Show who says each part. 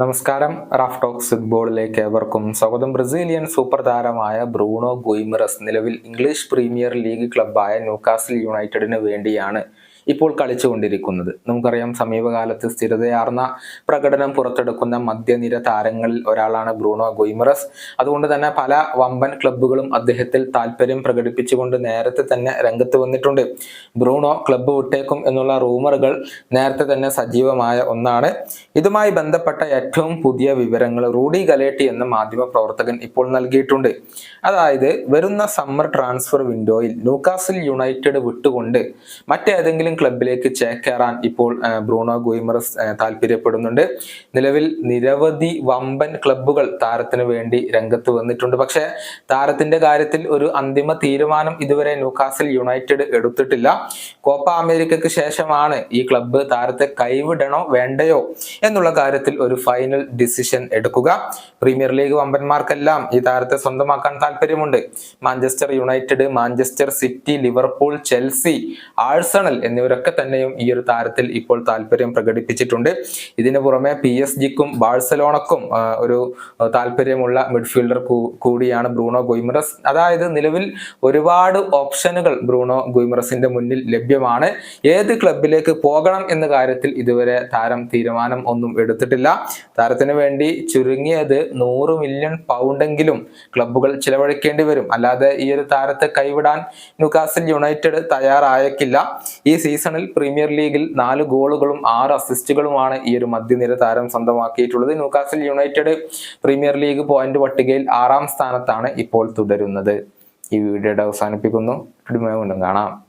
Speaker 1: നമസ്കാരം. Raf talks ഫുട്ബോളിലേക്ക് ഏവർക്കും സ്വാഗതം. ബ്രസീലിയൻ സൂപ്പർ താരമായ ബ്രൂണോ ഗുയിമറസ് നിലവിൽ ഇംഗ്ലീഷ് പ്രീമിയർ ലീഗ് ക്ലബായ ന്യൂകാസിൽ യുണൈറ്റഡിന് വേണ്ടിയാണ്. ഇപ്പോൾ കളിച്ചുകൊണ്ടിരിക്കുന്നത്. നമുക്കറിയാം സമീപകാലത്ത് സ്ഥിരതയാർന്ന പ്രകടനം പുറത്തെടുക്കുന്ന മധ്യനിര താരങ്ങളിൽ ഒരാളാണ് ബ്രൂണോ ഗൊയ്മറസ്. അതുകൊണ്ട് തന്നെ പല വമ്പൻ ക്ലബ്ബുകളും അദ്ദേഹത്തിൽ താല്പര്യം പ്രകടിപ്പിച്ചുകൊണ്ട് നേരത്തെ തന്നെ രംഗത്ത് വന്നിട്ടുണ്ട്. ബ്രൂണോ ക്ലബ്ബ് വിട്ടേക്കും എന്നുള്ള റൂമറുകൾ നേരത്തെ തന്നെ സജീവമായ ഒന്നാണ്. ഇതുമായി ബന്ധപ്പെട്ട ഏറ്റവും പുതിയ വിവരങ്ങൾ റൂഡി ഗലേട്ടി എന്ന മാധ്യമ പ്രവർത്തകൻ ഇപ്പോൾ നൽകിയിട്ടുണ്ട്. അതായത് വരുന്ന സമ്മർ ട്രാൻസ്ഫർ വിൻഡോയിൽ ന്യൂകാസിൽ യുണൈറ്റഡ് വിട്ടുകൊണ്ട് മറ്റേതെങ്കിലും ക്ലബിലേക്ക് ചേക്കേറാൻ ഇപ്പോൾ ബ്രൂണോ ഗുയിമറസ് താല്പര്യപ്പെടുന്നുണ്ട്. നിലവിൽ നിരവധി വമ്പൻ ക്ലബ്ബുകൾ താരത്തിന് വേണ്ടി രംഗത്ത് വന്നിട്ടുണ്ട്. പക്ഷേ താരത്തിന്റെ കാര്യത്തിൽ ഒരു അന്തിമ തീരുമാനം ഇതുവരെ ന്യൂകാസിൽ യുണൈറ്റഡ് എടുത്തിട്ടില്ല. കോപ്പ അമേരിക്കയ്ക്ക് ശേഷമാണ് ഈ ക്ലബ്ബ് താരത്തെ കൈവിടണോ വേണ്ടയോ എന്നുള്ള കാര്യത്തിൽ ഒരു ഫൈനൽ ഡിസിഷൻ എടുക്കുക. പ്രീമിയർ ലീഗ് വമ്പന്മാർക്കെല്ലാം ഈ താരത്തെ സ്വന്തമാക്കാൻ താല്പര്യമുണ്ട്. Manchester United Manchester City Liverpool Chelsea Arsenal എന്നിവരൊക്കെ തന്നെയും ഈ ഒരു താരത്തിൽ ഇപ്പോൾ താല്പര്യം പ്രകടിപ്പിച്ചിട്ടുണ്ട്. ഇതിനു പുറമെ പി എസ് ജിക്കും ബാഴ്സലോണക്കും ഒരു താല്പര്യമുള്ള മിഡ്ഫീൽഡർ കൂടിയാണ് ബ്രൂണോ ഗുയ്മറസ്. അതായത് നിലവിൽ ഒരുപാട് ഓപ്ഷനുകൾ ബ്രൂണോ ഗുയ്മറസിന്റെ മുന്നിൽ ലഭ്യമാണ്. ഏത് ക്ലബിലേക്ക് പോകണം എന്ന കാര്യത്തിൽ ഇതുവരെ താരം തീരുമാനം ഒന്നും എടുത്തിട്ടില്ല. താരത്തിന് വേണ്ടി ചുരുങ്ങിയത് നൂറ് മില്യൺ പൗണ്ടെങ്കിലും ക്ലബ്ബുകൾ ചിലവഴിക്കേണ്ടി വരും. അല്ലാതെ ഈ ഒരു താരത്തെ കൈവിടാൻ ന്യൂകാസിൽ യുണൈറ്റഡ് തയ്യാറായേക്കില്ല. ഈ സീസണിൽ പ്രീമിയർ ലീഗിൽ നാല് ഗോളുകളും ആറ് അസിസ്റ്റുകളുമാണ് ഈ ഒരു മധ്യനിര താരം സ്വന്തമാക്കിയിട്ടുള്ളത്. Newcastle United Premier League point പട്ടികയിൽ ആറാം സ്ഥാനത്താണ് ഇപ്പോൾ തുടരുന്നത്. ഈ വീഡിയോയുടെ അവസാനിപ്പിക്കുന്നു. കാണാം.